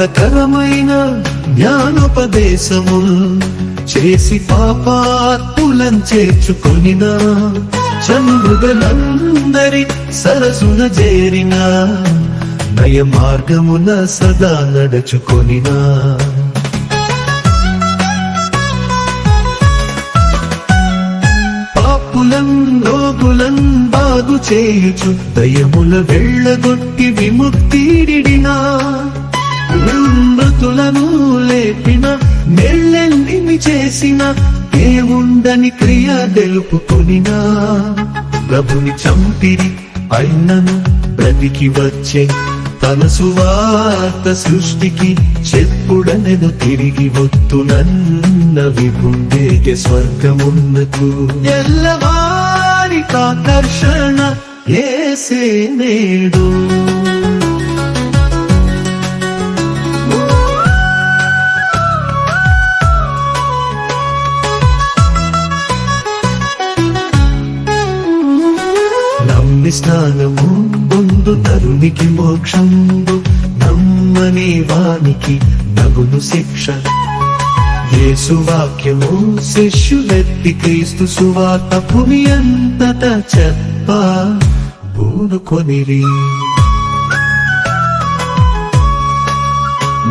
ఆనందకరమైన జ్ఞానోపదేశము చేసి పాపాత్ములం చేర్చుకొనిన చంద్రుగలందరి సరసున చేరిన నయ మార్గమున సదా నడుచుకొనినా. పాపులం రోగులం బాగు చేయుచు దయముల వెళ్ళగొట్టి విముక్తిడినా మృతులను లేపిన నెల్లెల్లిని చేసిన ఏముందని క్రియ తెలుపుకొనినా. ప్రభుని చంపిరి అయినను బ్రతికి వచ్చే. తన సువార్త సృష్టికి చెప్పుడనెను తిరిగి వత్తునన్న విభుండేకి స్వర్గమున్నకు ఎల్లవారి కాకర్షణ ఏసే నేడు. స్నానము పొందు తరునికి మోక్షంబు నమ్మని వానికి నగును శిక్ష. యేసు వాక్యము శిష్యులెత్తి క్రీస్తు సువార్త భూమి అంతట చెప్ప బూనుకొనిరి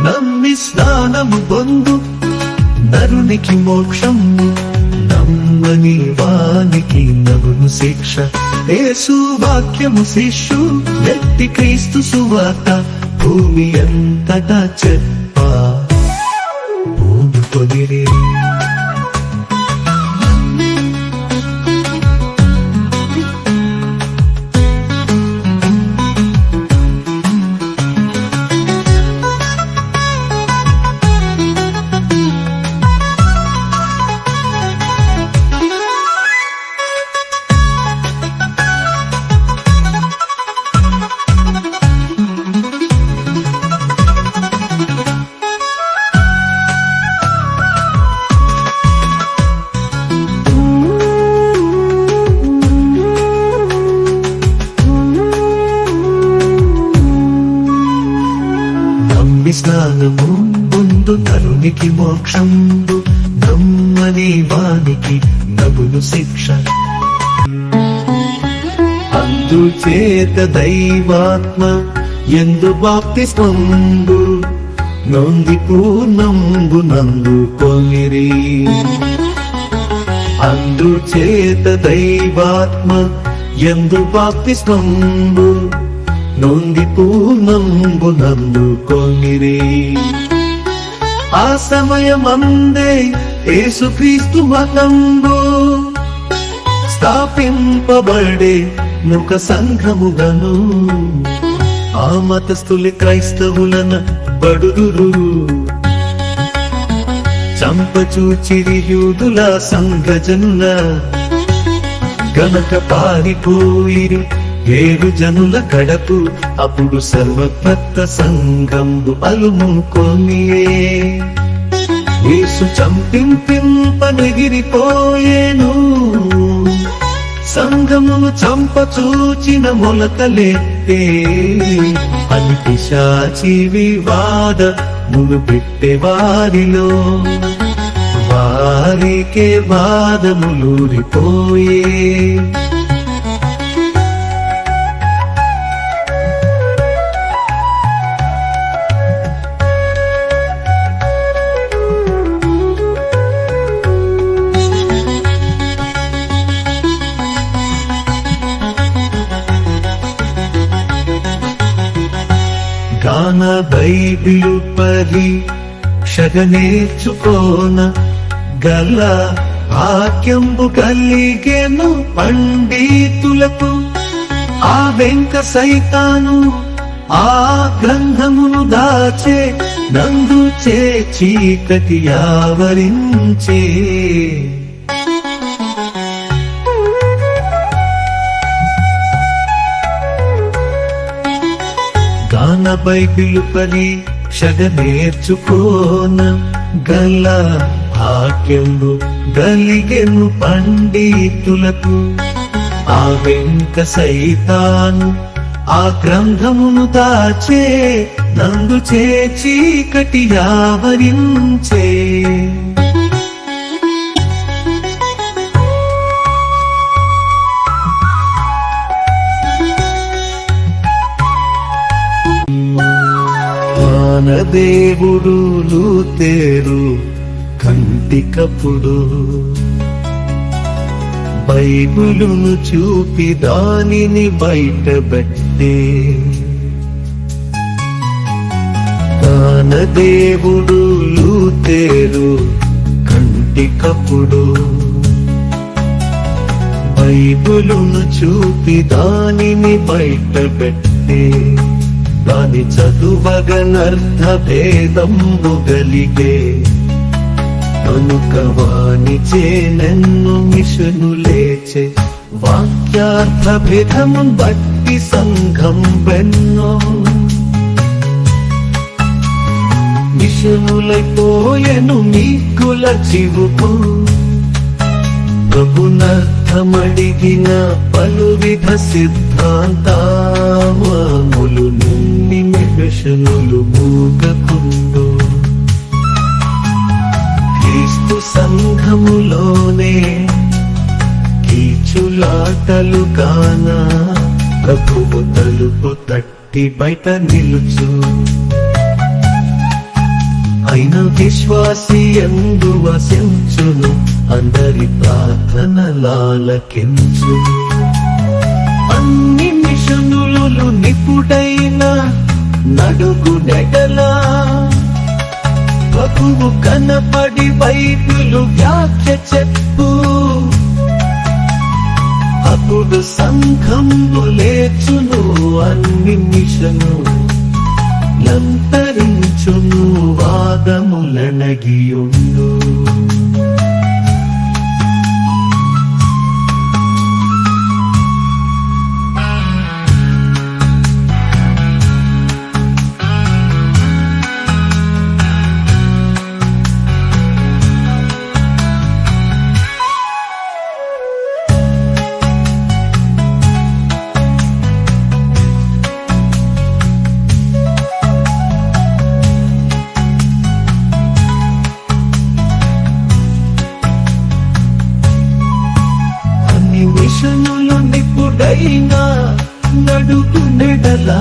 నమ్మి స్నానము పొందు నరునికి మోక్షం నమ్మని వానికి నగును శిక్ష. యేసు వాక్యము శిష్యు వ్యక్తి క్రీస్తు సువార్త భూమి అంతటా చెప్ప. పూనుకొనిరి నమ్మి స్నానము ముందు తరునికి మోక్షంబు నమ్మని వానికి నగును శిక్ష. అందుచేత దైవాత్మ ఎందు బాప్తి బాప్తిస్మంబు నొంది పూర్ణంబు నందు పొంగిరి అందుచేత దైవాత్మ ఎందు బాప్తి బాప్తిస్మంబు నొంది పూర్ణంబు నందు కొనిరి. ఆ సమయమందే యేసుక్రీస్తు మతంబు స్థాపింపబడే ముఖ సంఘముగను ఆ మతస్థులి క్రైస్తవులన బడుదురు. చంపచూచిరి యూదుల సంఘజనుల. గనక పారిపోయిరు వేరు జనుల కడపు అప్పుడు సర్వభక్త సంగంబు అలుముకొనియే. యేసు చంపింపింపనగిరిపోయేను. సంఘమును చంప చూచిన మొలకలెత్తే. అని పిశాచి వివాద మును పెట్టే వారిలో. వారికే వాదములూరిపోయే. బైబిల్ పరీక్షగ నేర్చుకోన గల వాక్యంబు కలిగేను పండితులకు. ఆ వెంక సైతాను ఆ గ్రంథమును దాచే నందు చే చీకటి ఆవరించే. గాన బైబిలు పరీక్షగ నేర్చుకోన గల భాగ్యము గలిగెను పండితులకు. ఆ వెంక సైతాను ఆ గ్రంథమును దాచే నందు చే చీకటి ఆవరించే. దేవుడు లూతేరు కంటికప్పుడు. బైబిలును చూపి దానిని బయటబెట్టే దానదేవుడు లూతేరు కంటికప్పుడు. బైబిలును చూపి దానిని బయటపెట్టే దాని చదువగనర్థ భేదంబు గలిగే కనుక వాణిచే నన్ను మిషను లేచే వాక్యార్థ భేదము బట్టి సంఘం బెన్నో. మిషనులైపోయెను మీకుల చివుకు. ప్రభునర్థమడిగిన పలు పలువిధ సిద్ధాంతాములు నుండి మిషనులు మూగకుండు. క్రీస్తు సంఘములోనే కీచులాటలు కాన ప్రభువు తలుపు తట్టి బయట నిలుచు. అయిన విశ్వాసి ఎందు వసించును అందరి ప్రార్థనలాలకించు అన్ని మిషనులు నిపుడైన నడుగు నెడలా. బహువు కనపడి వైపులు వ్యాఖ్య చెప్పు. అప్పుడు సంఘంబు లేచును అన్ని మిషను లంతరించును వాదములనగియుండు. అన్ని మిషనులు నిపుడైనా నడుపు నెడలా.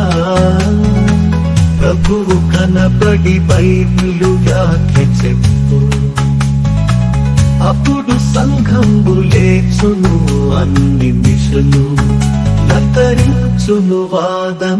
ప్రభువు కనబడి బైబిలు వ్యాఖ్య చెప్పు అప్పుడు సంఘంబు లేచును అన్ని మిషను లతరించును వాదములనగియును